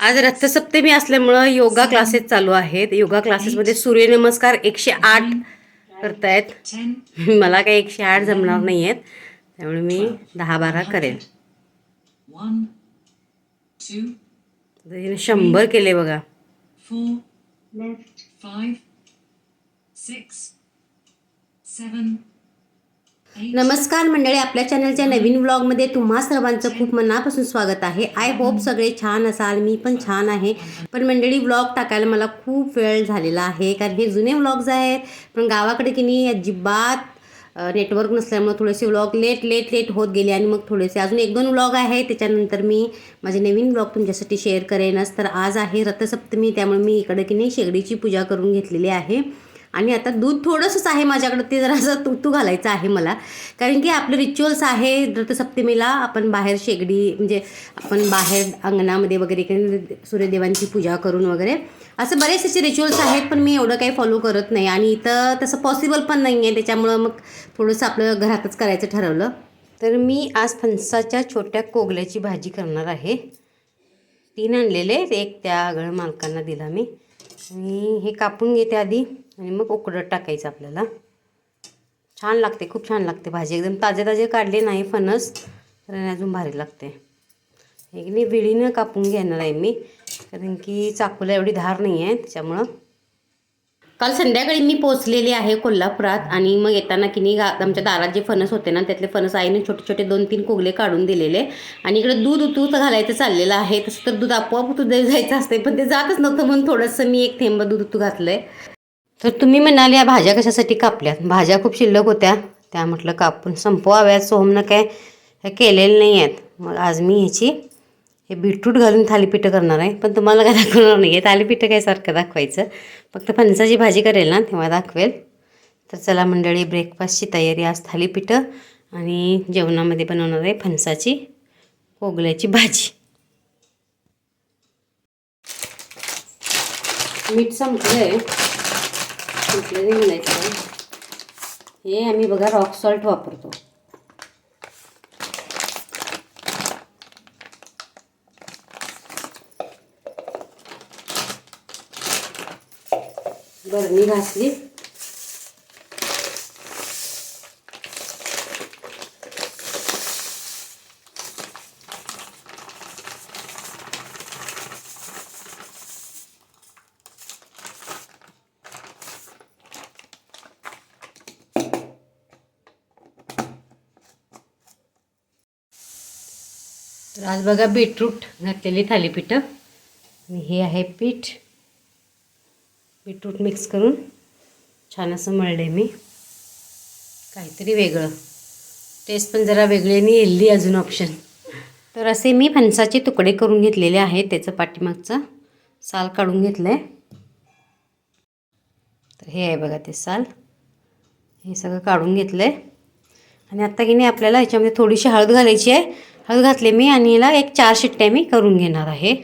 आज रथसप्तमी असल्यामुळं योगा क्लासेस चालू आहेत. योगा क्लासेसमध्ये सूर्यनमस्कार एकशे आठ करतायत. मला काही एकशे आठ जमणार नाही आहेत त्यामुळे मी दहा बारा करेन. शंभर केले बघा. Six, seven, eight, नमस्कार मंडळी आपल्या चॅनलच्या नवीन व्लॉगमध्ये तुम्हा सर्वांचं खूप मनापासून स्वागत आहे. आय होप सगळे छान असाल मी पण छान आहे. पण मंडळी व्लॉग टाकायला मला खूप वेळ झालेला आहे कारण हे जुने व्लॉग्स आहेत. पण गावाकडे की नाही अजिबात नेटवर्क नसल्यामुळे थोडेसे व्लॉग लेट लेट लेट होत गेले आणि मग थोडेसे अजून एक दोन व्लॉग आहे त्याच्यानंतर मी माझे नवीन व्लॉग तुमच्यासाठी शेअर करेनच. तर आज आहे रथसप्तमी त्यामुळे मी इकडे की नाही शेगडीची पूजा करून घेतलेली आहे. आणि आता दूध थोडंसंच आहे माझ्याकडं ते जरासं तुतू घालायचं आहे मला. कारण की आपलं रिच्युअल्स आहे रथसप्तमीला आपण बाहेर शेगडी म्हणजे आपण बाहेर अंगणामध्ये वगैरे सूर्यदेवांची पूजा करून वगैरे असं बरेच असे रिच्युअल्स आहेत पण मी एवढं काही फॉलो करत नाही. आणि इथं तसं पॉसिबल पण नाही आहे त्याच्यामुळं मग थोडंसं आपलं घरातच करायचं ठरवलं. तर मी आज फणसाच्या छोट्या कोगल्याची भाजी करणार आहे. तीन आणलेले एक त्या आगळ मालकांना दिला मी. आणि हे कापून घेते आधी. आणि मग उकडत टाकायचं आपल्याला. छान लागते खूप छान लागते भाजी. एकदम ताजे ताजे काढले नाही फणस तर अजून भारी लागते. एक नाही विळीनं कापून घेणार आहे मी कारण की चाकूला एवढी धार नाही आहे त्याच्यामुळं. काल संध्याकाळी मी पोचलेली आहे कोल्हापुरात आणि मग येताना की नाही गा आमच्या दारात जे फणस होते ना त्यातले फणस आईने छोटे छोटे दोन तीन कोगले काढून दिलेले. आणि इकडे दूध उतू घालायचं चाललेलं आहे तसं तर दूध आपोआप उतू जायचं असते पण ते जातच नव्हतं म्हणून थोडंसं मी एक थेंब दूध उतू घातलं आहे तर तुम्ही म्हणाल या भाज्या कशासाठी कापल्यात? भाज्या खूप शिल्लक होत्या. त्या म्हटलं कापून संपवाव्यात सोहमनं काय काय केलेलं नाही आहेत मग आज मी ह्याची हे बीटरूट घालून थालीपीठं करणार आहे. पण तुम्हाला काय दाखवणार नाही. आहे थालीपीठं काय सारखं दाखवायचं? फक्त फणसाची भाजी करेल ना तेव्हा दाखवेल. तर चला मंडळी ब्रेकफास्टची तयारी. आज थालीपीठं आणि जेवणामध्ये बनवणार आहे फणसाची कोगल्याची भाजी. मीठ संपलं आहे संपलं नाही म्हणायचं हे आम्ही बघा रॉक सॉल्ट वापरतो. बरणी घासली. तर आज बघा बीटरूट घातलेली थालीपीठं. आणि हे आहे पीठ. बीटरूट मिक्स करून छान असं मळले मी. काहीतरी वेगळं. टेस्ट पण जरा वेगळी आणि हेल्दी अजून ऑप्शन तर असे मी फणसाचे तुकडे करून घेतलेले आहेत. त्याचं पाठीमागचं साल काढून घेतलं आहे तर हे आहे बघा ते साल. हे सगळं काढून घेतलं आहे आणि आत्ता की नाही आपल्याला ह्याच्यामध्ये थोडीशी हळद घालायची आहे. हळद घातले मी आणि याला एक चार शिट्ट्या मी करून घेणार आहे.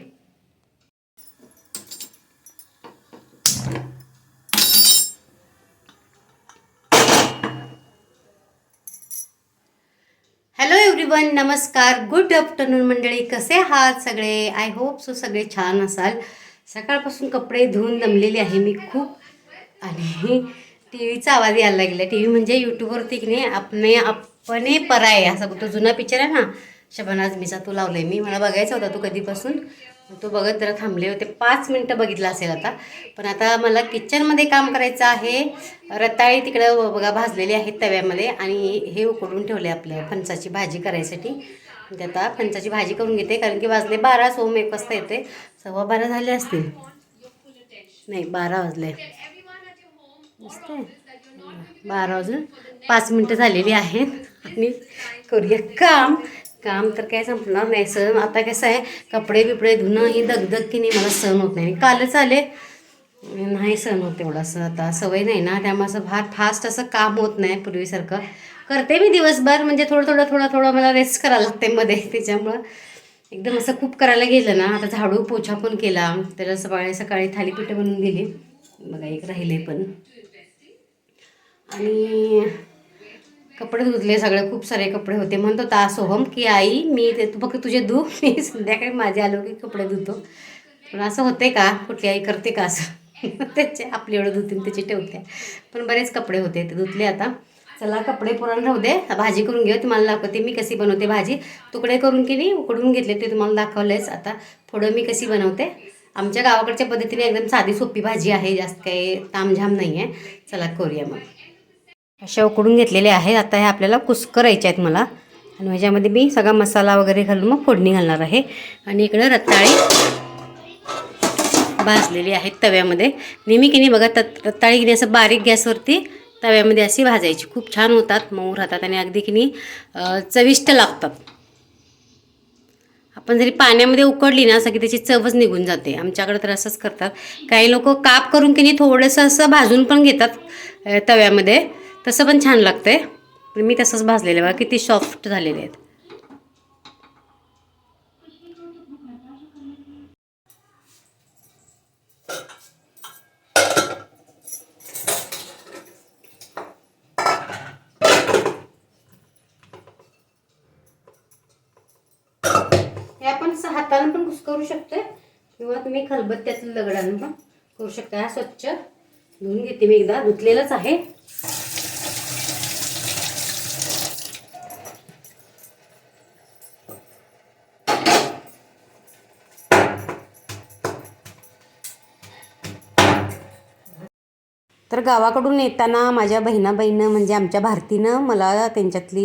हॅलो एव्हरीवन नमस्कार. गुड आफ्टरनून मंडळी. कसे आहात सगळे? आय होप सो सगळे छान असाल. सकाळपासून कपडे धुवून दमलेले आहे मी खूप. आणि टी व्हीचा आवाज यायला लागला टी व्ही म्हणजे यूट्यूबवरती की नाही आपणे अपने पराय असा तो जुना पिक्चर आहे ना? शबानाज तू तो आहे मी मला बघायचा होता तो कधीपासून. तो बघत जरा थांबले होते. पाच मिनटं बघितलं असेल आता. पण आता मला किचनमध्ये काम करायचं आहे. रताळी तिकडं बघा भाजलेली आहेत तव्यामध्ये आणि हे उकडून ठेवले आपलं फणसाची भाजी करायसाठी. ते आता फणसाची भाजी करून घेते कारण की वाजले बारा सोम एक वाजता येते. सव्वा बारा झाले असतील. नाही बारा वाजले. मस्त आहे. बारा वाजून पाच मिनटं झालेली आहेत. आणि करूया काम. काम तर काय संपणार नाही सण आता कसं आहे कपडे बिपडे धुणं ही दगदग की नाही मला सण होत नाही. कालच आले नाही सण होत एवढं असं आता सवय नाही ना त्यामुळे असं फार फास्ट असं काम होत नाही पूर्वीसारखं. करते मी दिवसभर म्हणजे थोडं थोडं थोडं थोडं मला रेस्ट करायला लागते मध्ये त्याच्यामुळं एकदम असं खूप करायला गेलं ना आता झाडू पोछा पण केला त्याला सकाळी सकाळी थालीपीठं बनवून दिली. बघा एक राहिले पण. आणि कपडे धुतले सगळे खूप सारे कपडे होते. म्हणतो ता सोहम की आई मी ते तू फक्त तुझे धु मी संध्याकाळी माझे आलो की कपडे धुतो. पण असं होते का? कुठली आई करते का असं? त्याचे आपली एवढं धुतील त्याचे ठेवते. पण बरेच कपडे होते ते धुतले आता. चला कपडे पुरण राहू दे. भाजी करून घेऊ तुम्हाला दाखवते मी कशी बनवते भाजी. तुकडे करून की नाही उकडून घेतले ते तुम्हाला दाखवलेच. आता थोडं मी कशी बनवते? आमच्या गावाकडच्या पद्धतीने एकदम साधी सोपी भाजी आहे जास्त काही तामझाम नाही आहे चला करूया मग. अशा उकडून घेतलेल्या आहेत. आता हे आपल्याला कुस करायचे आहेत मला. आणि ह्याच्यामध्ये मी सगळा मसाला वगैरे घालून मग फोडणी घालणार आहे. आणि इकडं रताळी भाजलेली आहेत तव्यामध्ये. नेहमी की नाही बघा त रताळी की नाही असं बारीक गॅसवरती तव्यामध्ये अशी भाजायची. खूप छान होतात मऊ राहतात आणि अगदी की नाही चविष्ट लागतात. आपण जरी पाण्यामध्ये उकडली ना सगळी त्याची चवच निघून जाते. आमच्याकडे तर असंच करतात. काही लोक काप करून की नाही थोडंसं असं भाजून पण घेतात तव्यामध्ये. तसं पण छान लागतंय. पण मी तसंच भाजलेलं बघा किती सॉफ्ट झालेले आहेत. हे आपण स- पण कुस करू शकतो किंवा तुम्ही खलबत्त्यातलं दगडानं पण करू शकता. हा स्वच्छ. धुवून घेते मी एकदा. धुतलेलंच आहे. तर गावाकडून येताना माझ्या बहिणाबाईनं म्हणजे आमच्या भारतीनं मला त्यांच्यातली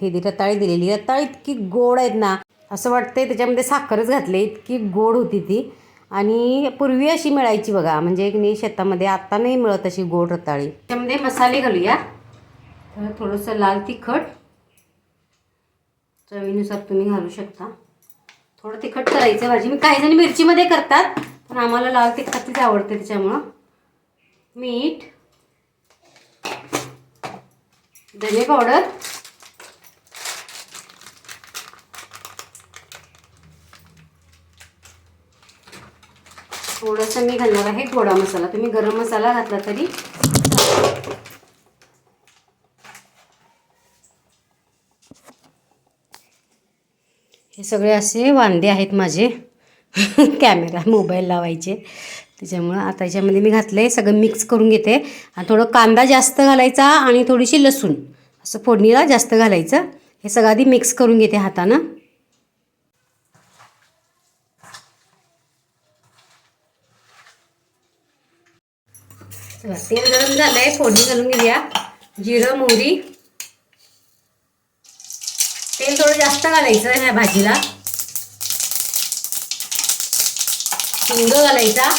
हे रताळी दिलेली रताळी इतकी गोड आहेत ना असं वाटतंय त्याच्यामध्ये साखरच घातली इतकी गोड होती ती. आणि पूर्वी अशी मिळायची बघा म्हणजे एक नाही शेतामध्ये आता नाही मिळत अशी गोड रताळी. त्याच्यामध्ये मसाले घालूया. तर थोडंसं लाल तिखट. चवीनुसार तुम्ही घालू शकता. थोडं तिखट करायचं भाजी. मी काही जण मिरचीमध्ये करतात पण आम्हाला लाल तिखटच आवडते त्याच्यामुळं. मीठ धने पावडर थोडंसं मी घालणार आहे गोडा मसाला. तुम्ही गरम मसाला घातला तरी हे सगळे असे वांदे आहेत माझे. कॅमेरा मोबाईल लावायचे. त्याच्यामुळं आता याच्यामध्ये मी घातले सगळं मिक्स करून घेते. आणि थोडं कांदा जास्त घालायचा आणि थोडीशी लसूण. असं फोडणीला जास्त घालायचं. हे सगळं आधी मिक्स करून घेते हातानं. तेल गरम झालंय फोडणी घालून घेऊया. जिरं मोहरी. तेल थोडं जास्त घालायचं ह्या भाजीला. हिंग घालायचा.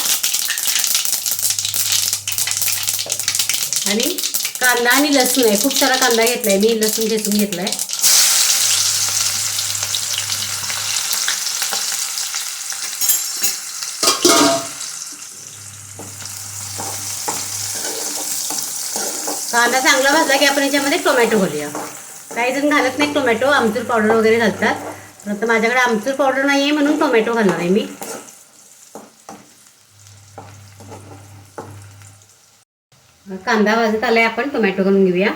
आणि कांदा आणि लसूण आहे. खूप सारा कांदा घेतलाय. मी लसूण घेतून घेतलाय. कांदा चांगला भाजला की आपण याच्यामध्ये टोमॅटो घालूया. काही जण घालत नाही टोमॅटो. आमचूर पावडर वगैरे घालतात. पण आता माझ्याकडे आमचूर पावडर नाही आहे म्हणून टोमॅटो घालणार आहे मी. कांदा भाजत आलाय आपण टोमॅटो घालून घेऊया.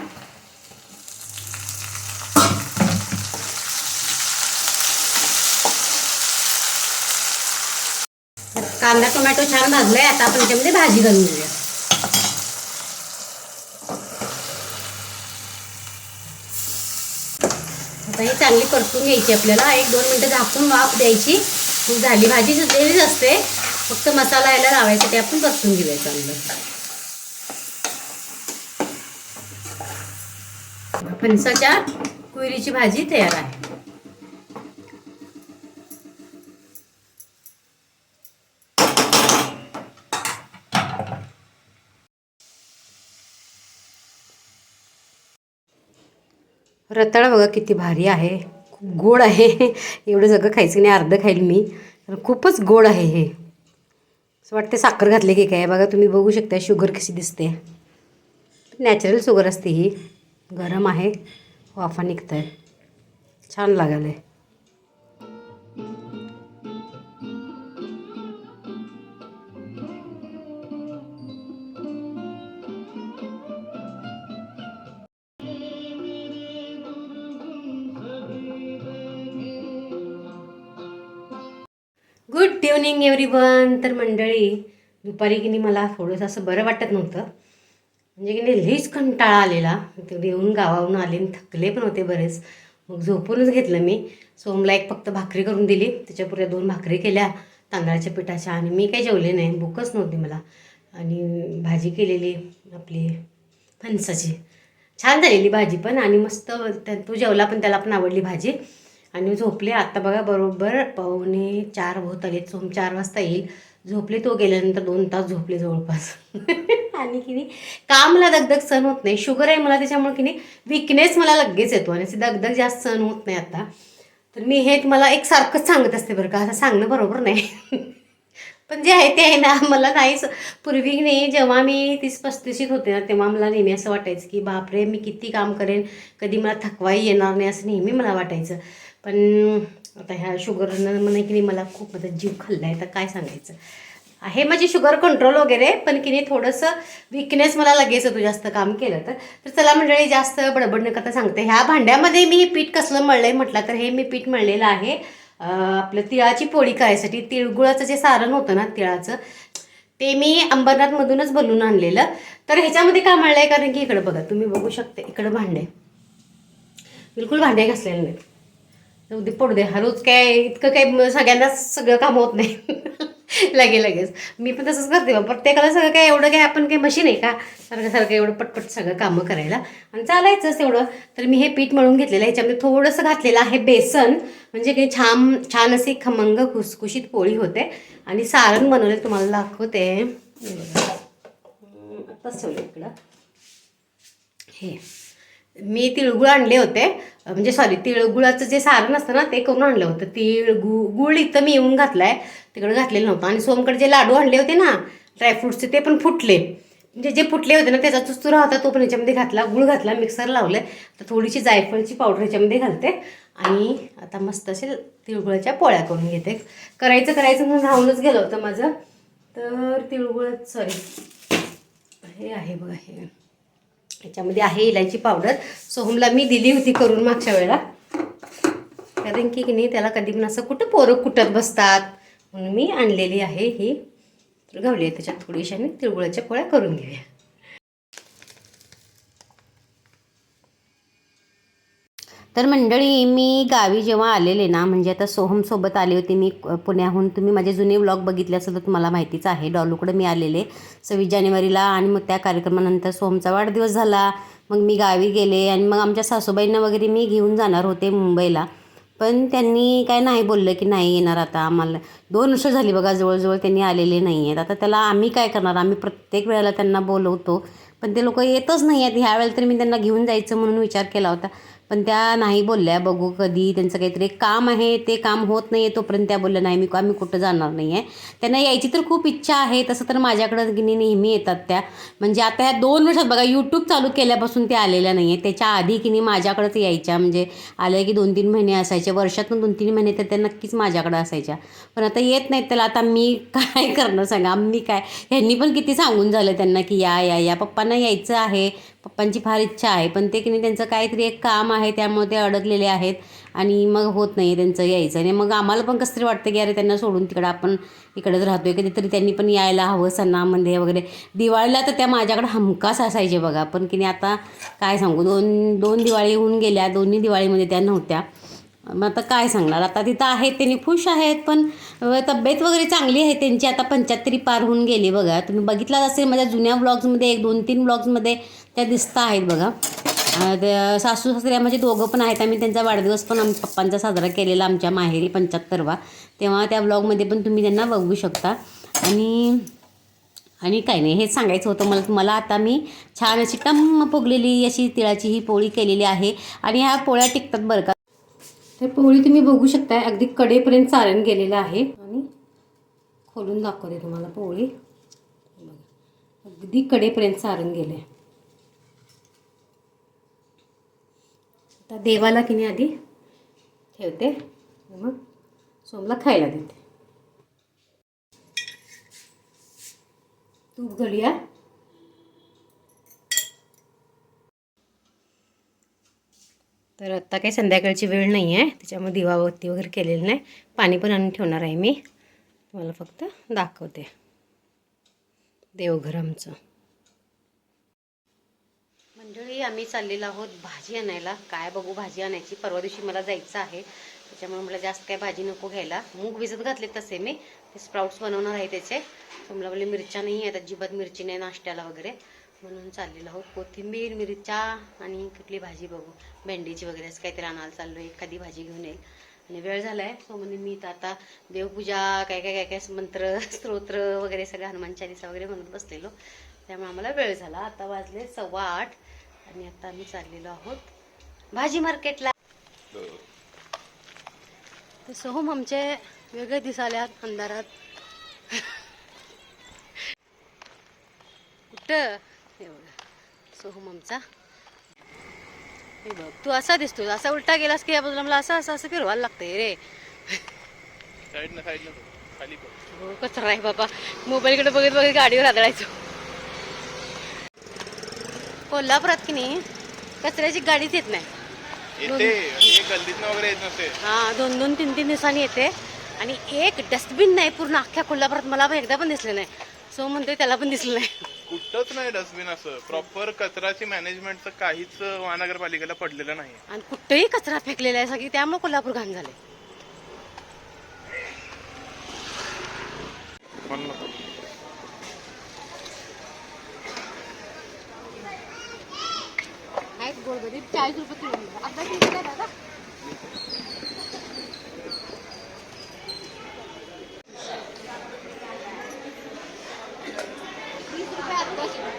कांदा टोमॅटो छान भाजलाय आता आपण त्याच्यामध्ये भाजी घालून घेऊया. आता ही चांगली परतून घ्यायची आपल्याला. एक दोन मिनटं झाकून वाफ द्यायची. झाली भाजी शिजलेलीच असते फक्त मसाला यायला लावायचा ते आपण परतून घेऊया चांगलं. फणसाच्या कुयरीची भाजी तयार आहे. रताळा बघा किती भारी आहे. खूप गोड आहे. एवढं सगळं खायचं नाही अर्धं खाईल मी. तर खूपच गोड आहे हे. असं वाटते साखर घातले की काय? बघा तुम्ही बघू शकता शुगर कशी दिसते. नॅचरल शुगर असते ही. गरम आहे. वाफा निघत आहे छान लागलं आहे गुड इव्हनिंग एव्हरी वन तर मंडळी दुपारी की मला थोडंसं असं बरं वाटत नव्हतं. म्हणजे की नाही लईच कंटाळा आलेला. तेवढे येऊन गावाहून आले आणि थकले पण होते बरेच. मग झोपूनच घेतलं मी. सोमला एक फक्त भाकरी करून दिली. त्याच्यापुढे दोन भाकरी केल्या. तांदळाच्या पिठाच्या आणि मी काही जेवले नाही. भूकच नव्हती मला. आणि भाजी केलेली आपली फणसाची. छान झालेली भाजी पण आणि मस्त त्या तो जेवला पण त्याला पण आवडली भाजी. आणि झोपले. आत्ता बघा बरोबर पावणे चार होत आले सोम चार वाजता येईल. झोपले तो गेल्यानंतर दोन तास झोपले जवळपास. आणि की नाही का मला दगदग सहन होत नाही. शुगर आहे मला त्याच्यामुळे की नाही विकनेस मला लगेच येतो आणि दगदग जास्त सहन होत नाही आता. तर मी हे तुम्हाला एक सारखंच सांगत असते बरं का. असं सांगणं बरोबर नाही. पण जे आहे ते आहे ना मला नाहीच पूर्वी नाही जेव्हा मी तीस पस्तीशीत होते ना तेव्हा मला नेहमी असं वाटायचं की बापरे मी किती काम करेन कधी मला थकवाही येणार नाही असं नेहमी मला वाटायचं. पण आता ह्या शुगरनं म्हणे की नाही मला खूप माझा जीव खाल्ला आहे तर काय सांगायचं? आहे माझी शुगर कंट्रोल वगैरे पण की नाही थोडंसं विकनेस मला लगेच येतो जास्त काम केलं तर. तर चला मंडळी जास्त बडबड न करता सांगते. ह्या भांड्यामध्ये मी हे पीठ कसलं मळलं आहे म्हटलं तर हे मी पीठ मळलेलं आहे. आपलं तिळाची पोळी करायसाठी तिळगुळाचं जे सारण होतं ना तिळाचं ते मी अंबरनाथमधूनच बनवून आणलेलं. तर ह्याच्यामध्ये काय मळलं आहे कारण की इकडं बघा तुम्ही बघू शकता इकडं भांडे. बिलकुल भांडे घासलेले नाहीत. दे पडू दे. हा रोज काय इतकं काय सगळ्यांनाच सगळं काम होत नाही. लगे लगेच. मी पण तसंच करते बा प्रत्येकाला सगळं काय एवढं काय आपण काही मशीन आहे का? सारखं सारखं एवढं पटपट सगळं कामं करायला. आणि चालायचंच तेवढं. तर मी हे पीठ मळून घेतलेलं आहे. ह्याच्यामध्ये थोडंसं घातलेलं आहे बेसन. म्हणजे काही छान छान अशी खमंग खुसखुशीत पोळी होते. आणि सारण बनवले तुम्हाला दाखवते. हे आत्ताच ठेवलं इकडं. हे. मी तिळगुळ आणले होते. म्हणजे सॉरी तिळगुळाचं जे सारण असतं ना ते करून आणलं होतं. तिळ गु गुळ इथं मी येऊन घातलाय. तिकडे घातलेलं नव्हतं. आणि सोमकडे जे लाडू आणले होते ना ड्रायफ्रुट्सचे ते पण फुटले. म्हणजे जे फुटले होते ना त्याचा चुस्तुरा होता तो पण ह्याच्यामध्ये घातला. गुळ घातला मिक्सर लावलं तर थोडीशी जायफळची पावडर ह्याच्यामध्ये घालते. आणि आता मस्त असे तिळगुळाच्या पोळ्या करून घेते. करायचं करायचं म्हणून राहूनच गेलं होतं माझं. तर तिळगुळ सॉरी हे आहे बघा हे. याच्यामध्ये आहे इलायची पावडर सोहमला मी दिली होती करून मागच्या वेळेला. कारण की की नाही त्याला कधी पण असं कुठं पोरं कुटत बसतात म्हणून मी आणलेली आहे ही. तर घावली आहे त्याच्यात थोडीशी तिळगुळाच्या पोळ्या करून घेऊया. तर मंडळी मी गावी जेव्हा आलेले ना म्हणजे आता सोहमसोबत आले होते मी पुण्याहून. तुम्ही माझे जुने व्लॉग बघितले असेल तर तुम्हाला माहितीच आहे. डॉलूकडे मी आलेले सव्वीस जानेवारीला आणि मग त्या कार्यक्रमानंतर सोहमचा वाढदिवस झाला. मग मी गावी गेले आणि मग आमच्या सासूबाईंना वगैरे मी घेऊन जाणार होते मुंबईला. पण त्यांनी काय नाही बोललं की नाही येणार आता आम्हाला. दोन वर्ष झाली बघा जवळजवळ त्यांनी आलेले नाही आहेत आता त्याला आम्ही काय करणार? आम्ही प्रत्येक वेळेला त्यांना बोलवतो. पण ते लोक येतच नाही आहेत ह्यावेळेला तरी मी त्यांना घेऊन जायचं म्हणून विचार केला होता. पण त्या नाही बोलल्या. बघू कधी त्यांचं काहीतरी काम आहे ते काम होत नाही आहे तोपर्यंत त्या बोलल्या नाही मी आम्ही कुठं जाणार नाही आहे त्यांना यायची तर खूप इच्छा आहे तसं तर माझ्याकडं की नाही नेहमी येतात त्या. म्हणजे आता ह्या दोन वर्षात बघा यूट्यूब चालू केल्यापासून त्या आलेल्या नाही आहे त्याच्या आधी की नाही माझ्याकडंच यायच्या. म्हणजे आल्या की दोन तीन महिने असायचे. वर्षातून दोन तीन महिने तर त्या नक्कीच माझ्याकडं असायच्या. पण आता येत नाहीत. त्याला आता मी काय करणार सांगा? मी काय? ह्यांनी पण किती सांगून झालं त्यांना की या या या. पप्पांना यायचं आहे. पप्पांची फार इच्छा आहे पण ते की नाही त्यांचं काहीतरी एक काम आहे त्यामुळे ते अडकलेले आहेत आणि मग होत नाही त्यांचं यायचं. आणि मग आम्हाला पण कसं तरी वाटतं की अरे त्यांना सोडून तिकडं आपण इकडेच राहतो आहे कधीतरी त्यांनी पण यायला हवं सणामध्ये वगैरे. दिवाळीला तर त्या माझ्याकडे हमखास असायचे बघा पण की नाही आता काय सांगू दोन दोन दिवाळी होऊन गेल्या दोन्ही दिवाळीमध्ये त्या नव्हत्या. मग आता काय सांगणार? आता तिथं आहेत त्यांनी खुश आहेत पण तब्येत वगैरे चांगली आहे त्यांची आता पंच्याहत्तरी पार होऊन गेली बघा. तुम्ही बघितलाच असेल माझ्या जुन्या ब्लॉग्समध्ये एक दोन तीन ब्लॉग्समध्ये त्या दिसता आहेत बघा. सासू सासऱ्या म्हणजे दोघं पण आहेत. आम्ही त्यांचा वाढदिवस पण आम पप्पांचा साजरा केलेला आमच्या माहेरी पंच्याहत्तरवा. तेव्हा त्या ब्लॉगमध्ये पण तुम्ही त्यांना बघू शकता. आणि आणि काही नाही हेच सांगायचं होतं मला. तुम्हाला आता मी छान अशी टम्म फुगलेली अशी तिळाची ही पोळी केलेली आहे. आणि ह्या पोळ्या टिकतात बरं का. तर पोळी तुम्ही बघू शकता अगदी कडेपर्यंत सारण गेलेलं आहे. आणि खोलून दाखवते तुम्हाला पोळी. अगदी कडेपर्यंत सारण गेले आता देवाला की नाही आधी? ठेवते. मग सोमला खायला देते. तूप घडूया तर आत्ता काही संध्याकाळची वेळ नाही आहे त्याच्यामुळे दिवाबत्ती वगैरे केलेली नाही. पाणी पण आणून ठेवणार आहे मी. तुम्हाला फक्त दाखवते. देवघर आमचं. मंडळी आम्ही चाललेलो आहोत भाजी आणायला. काय बघू भाजी आणायची. परवा दिवशी मला जायचं आहे. त्याच्यामुळे मला जास्त काय भाजी नको घ्यायला. मूग भिजत घातले तसे मी. ते स्प्राउट्स बनवणार आहे त्याचे. तर मला बोलले मिरच्या नाही आहेत. अजिबात मिरची नाही नाश्त्याला वगैरे. म्हणून चाललेलो आहोत. कोथिंबीर मिरच्या आणि कुठली भाजी बघू. भेंडीची वगैरे असं काहीतरी आणायला चाललो आहे एखादी भाजी घेऊन येईल. आणि वेळ झाला आहे सो म्हणजे मी तर आता देवपूजा काय काय काय काय मंत्र स्तोत्र वगैरे सगळं हनुमान चालिसा वगैरे म्हणत बसलेलो. त्यामुळे आम्हाला वेळ झाला. आता वाजले सव्वा आठ. आणि आता आम्ही चाललेलो आहोत भाजी मार्केटला. तर सोहम आमचे वेगळे दिसाल्यात अंधारात. कुठं? बघा सोहम आमचा. हे बघ तू असा दिसतो असा उलटा गेलास की या बाजूला मला असं असं असं फिरवायला लागतंय रे. हो कचरा आहे बाबा. मोबाईलकडे बघत बघत गाडीवर आदळायचो. कोल्हापुरात की नाही कचऱ्याची गाडीच येत नाही. येते हे गल्लीतनं वगैरे येत नसते. हा दोन दोन तीन तीन दिवसांनी येते. आणि एक डस्टबिन नाही पूर्ण अख्ख्या कोल्हापुरात मला पण एकदा पण दिसलं नाही. सो म्हणतोय त्याला पण दिसलं नाही. कुठंच नाही डस्टबिन असं. प्रॉपर कचराची मॅनेजमेंटचं काहीच महानगरपालिकेला पडलेलं नाही. आणि कुठेही कचरा फेकलेला आहे सगळी त्यामुळे कोल्हापूर घाण झाले म्हणून नको. चाळीस रुपये किलो अर्धा किलो दादा वीस रुपये अर्धा किलो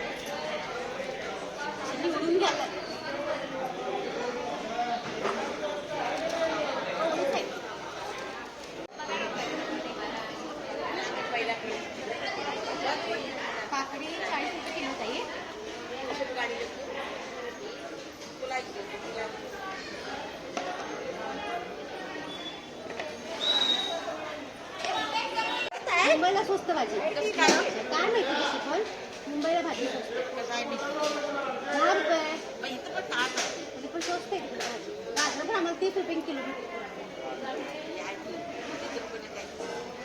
निवडून घ्यायला काकडी चाळीस रुपये किलो ताई मुंबईला स्वस्त भाजी. काय? माहिती कशी पण मुंबईला भाजी स्वस्त. दहा रुपये. पण स्वस्त आहे भाजी. गाजर पण आम्हाला तीस रुपये किलो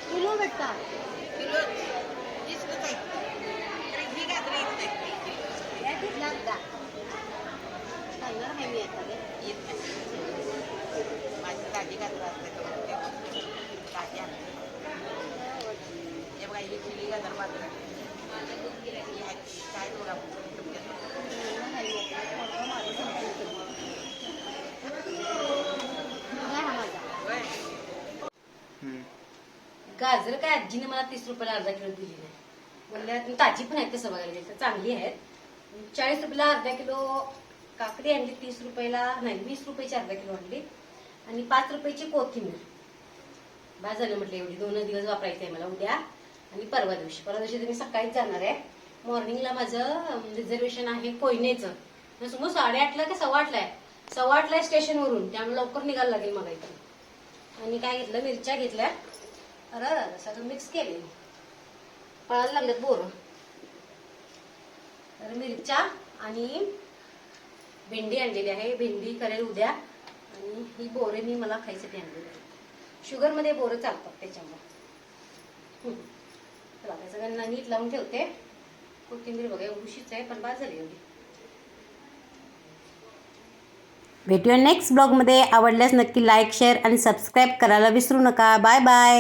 किलो भेटतात. सांगणार आहे मी आता. सांगणार आहे मी आता. पोरगा माझं संपलं. मुलगा हा माझा. हम्म. गाजर काय आजीने मला तीस रुपयाला अर्धा किलो दिली नाही. म्हणल्या ताजी पण आहेत तसं बघायला गेलं तर चांगली आहेत. चाळीस रुपयाला अर्धा किलो काकडी आणली तीस रुपयाला नाही वीस रुपयाची अर्धा किलो आणली आणि पाच रुपयाची कोथिंबीर. बा झालं म्हटलं एवढी दोन दिवस वापरायचं आहे मला उद्या आणि परवा दिवशी. परवा दिवशी तुम्ही सकाळीच जाणार आहे. मॉर्निंगला माझं रिझर्वेशन आहे कोयनेचं. समोर साडेआठला का सव्वा आठला आहे. सव्वा आठला आहे स्टेशनवरून त्यामुळे लवकर निघायला लागेल मला इथं आणि काय घेतलं मिरच्या घेतल्या. अरे अरे, सगळं मिक्स केले पळायला लागलेत बोर तर मिरच्या आणि भेंडी आणलेली आहे भेंडी करेल उद्या आणि ही बोरे मी मला खायसाठी आणलेली आहे शुगरमध्ये बोरं चालतात त्याच्यामुळे. चला सगळ्यांना नीट लावून ठेवते. कोथिंबीर बघा एवढीशीच आहे पण बाद झाली एवढी. भेटूया नेक्स्ट ब्लॉगमध्ये आवडल्यास नक्की लाईक शेअर आणि सबस्क्राईब करायला विसरू नका. Bye bye